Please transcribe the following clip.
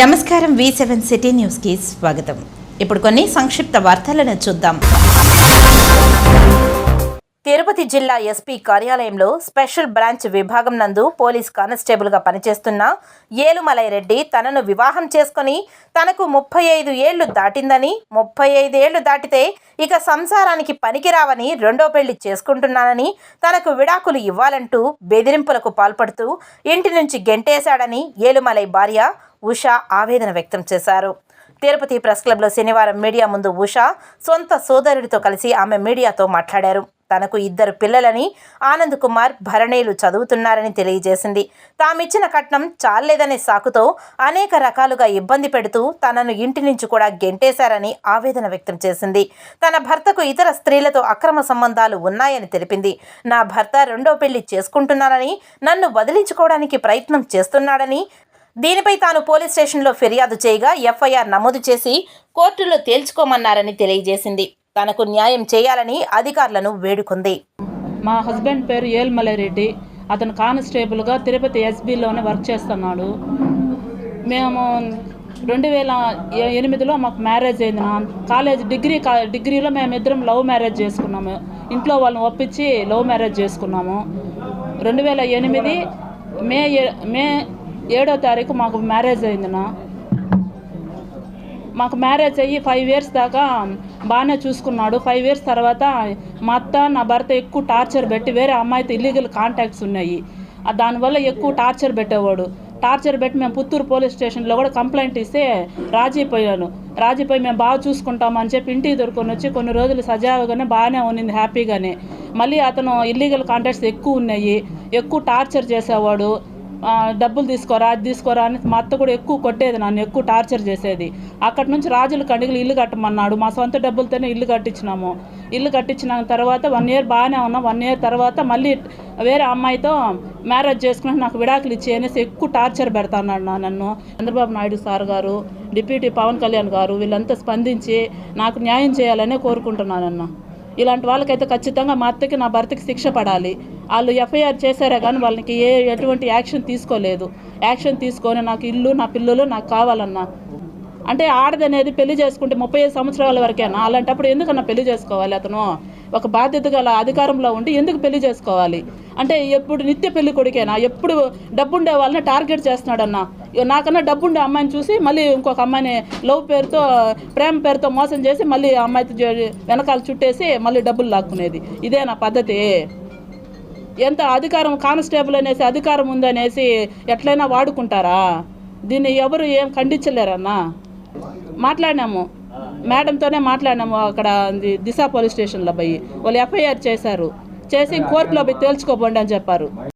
నమస్కారం వి seven city న్యూస్కి స్వాగతం. ఇప్పుడు కొన్ని సంక్షిప్త వార్తలను చూద్దాం. తిరుపతి జిల్లా ఎస్పీ కార్యాలయంలో స్పెషల్ బ్రాంచ్ విభాగం నందు పోలీస్ కానిస్టేబుల్గా పనిచేస్తున్న ఏలుమలై రెడ్డి తనను వివాహం చేసుకొని తనకు ముప్పై ఐదు ఏళ్ళు దాటిందని ముప్పై ఐదు ఏళ్ళు దాటితే ఇక సంసారానికి పనికిరావని రెండో పెళ్ళి చేసుకుంటున్నానని తనకు విడాకులు ఇవ్వాలంటూ బెదిరింపులకు పాల్పడుతూ ఇంటి నుంచి గెంటేశాడని ఏలుమలై భార్య ఉషా ఆవేదన వ్యక్తం చేశారు. తిరుపతి ప్రెస్ క్లబ్లో శనివారం మీడియా ముందు ఉషా సొంత సోదరుడితో కలిసి ఆమె మీడియాతో మాట్లాడారు. తనకు ఇద్దరు పిల్లలని ఆనంద్ కుమార్ భరణేలు చదువుతున్నారని తెలియజేసింది. తామిచ్చిన కట్నం చాలేదనే సాకుతో అనేక రకాలుగా ఇబ్బంది పెడుతూ తనను ఇంటి నుంచి కూడా గెంటేశారని ఆవేదన వ్యక్తం చేసింది. తన భర్తకు ఇతర స్త్రీలతో అక్రమ సంబంధాలు ఉన్నాయని తెలిపింది. నా భర్త రెండో పెళ్ళి చేసుకుంటున్నానని నన్ను వదిలించుకోవడానికి ప్రయత్నం చేస్తున్నాడని దీనిపై తాను పోలీస్ స్టేషన్లో ఫిర్యాదు చేయగా ఎఫ్ఐఆర్ నమోదు చేసి కోర్టులో తేల్చుకోమన్నారని తెలియజేసింది. తనకు న్యాయం చేయాలని అధికారులను వేడుకుంది. మా హస్బెండ్ పేరు ఏల్మలరెడ్డి అతను కానిస్టేబుల్గా తిరుపతి ఎస్బీలోనే వర్క్ చేస్తున్నాడు. మేము రెండు వేల ఎనిమిదిలో మాకు మ్యారేజ్ అయింది నా. కాలేజ్ డిగ్రీ కా డిగ్రీలో మేమిద్దరం లవ్ మ్యారేజ్ చేసుకున్నాము. ఇంట్లో వాళ్ళని ఒప్పించి లవ్ మ్యారేజ్ చేసుకున్నాము. రెండు వేల ఎనిమిది మే ఏ- మే ఏడో తారీఖు మాకు మ్యారేజ్ అయింది నా మాకు మ్యారేజ్ అయ్యి ఫైవ్ ఇయర్స్ దాకా బాగానే చూసుకున్నాడు. ఫైవ్ ఇయర్స్ తర్వాత మా అత్త నా భర్త ఎక్కువ టార్చర్ పెట్టి వేరే అమ్మాయితో ఇల్లీగల్ కాంటాక్ట్స్ ఉన్నాయి. దానివల్ల ఎక్కువ టార్చర్ పెట్టేవాడు. టార్చర్ పెట్టి మేము పుత్తూరు పోలీస్ స్టేషన్లో కూడా కంప్లైంట్ ఇస్తే రాజీపోయాను రాజీపోయి మేము బాగా చూసుకుంటామని చెప్పి ఇంటికి దొరుకుని వచ్చి కొన్ని రోజులు సజావుగానే బాగానే ఉన్నింది హ్యాపీగానే మళ్ళీ అతను ఇల్లీగల్ కాంటాక్ట్స్ ఎక్కువ ఉన్నాయి. ఎక్కువ టార్చర్ చేసేవాడు. డబ్బులు తీసుకోరా అది తీసుకోరా అని మా అత్త కూడా ఎక్కువ కొట్టేది నన్ను ఎక్కువ టార్చర్ చేసేది. అక్కడి నుంచి రాజుల కండిగలు ఇల్లు కట్టమన్నాడు. మా సొంత డబ్బులతోనే ఇల్లు కట్టించినాము. ఇల్లు కట్టించిన తర్వాత వన్ ఇయర్ బాగానే ఉన్నాం. వన్ ఇయర్ తర్వాత మళ్ళీ వేరే అమ్మాయితో మ్యారేజ్ చేసుకుని నాకు విడాకులు ఇచ్చి అనేసి ఎక్కువ టార్చర్ పెడతాన్నాడు నా నన్ను. చంద్రబాబు నాయుడు సార్ గారు డిప్యూటీ పవన్ కళ్యాణ్ గారు వీళ్ళంతా స్పందించి నాకు న్యాయం చేయాలనే కోరుకుంటున్నానన్న ఇలాంటి వాళ్ళకైతే ఖచ్చితంగా మా అత్తకి నా భర్తకి శిక్ష పడాలి. వాళ్ళు ఎఫ్ఐఆర్ చేశారే కానీ వాళ్ళకి ఏ ఎటువంటి యాక్షన్ తీసుకోలేదు. యాక్షన్ తీసుకొని నాకు ఇల్లు నా పిల్లలు నాకు కావాలన్నా. అంటే ఆడదనేది పెళ్ళి చేసుకుంటే ముప్పై ఐదు సంవత్సరాల వరకేనా? అలాంటప్పుడు ఎందుకన్నా పెళ్ళి చేసుకోవాలి అతను? ఒక బాధ్యత గల అధికారంలో ఉండి ఎందుకు పెళ్ళి చేసుకోవాలి? అంటే ఎప్పుడు నిత్య పెళ్ళి కొడుకేనా? ఎప్పుడు డబ్బుండే వాళ్ళని టార్గెట్ చేస్తున్నాడన్నా? నాకన్నా డబ్బుండే అమ్మాయిని చూసి మళ్ళీ ఇంకొక అమ్మాయిని లవ్ పేరుతో ప్రేమ పేరుతో మోసం చేసి మళ్ళీ ఆ అమ్మాయితో వెనకాల చుట్టేసి మళ్ళీ డబ్బులు లాక్కునేది. ఇదే నా పద్ధతి. ఎంత అధికారం కానిస్టేబుల్ అనేసి అధికారం ఉందనేసి ఎట్లయినా వాడుకుంటారా? దీన్ని ఎవరు ఏం ఖండించలేరన్నా? మాట్లాడినాము. మేడంతోనే మాట్లాడినాము అక్కడ దిశా దిశ పోలీస్ స్టేషన్లో పోయి. వాళ్ళు ఎఫ్ఐఆర్ చేశారు. చేసి కోర్టులో పోయి తేల్చుకోబోండి అని చెప్పారు.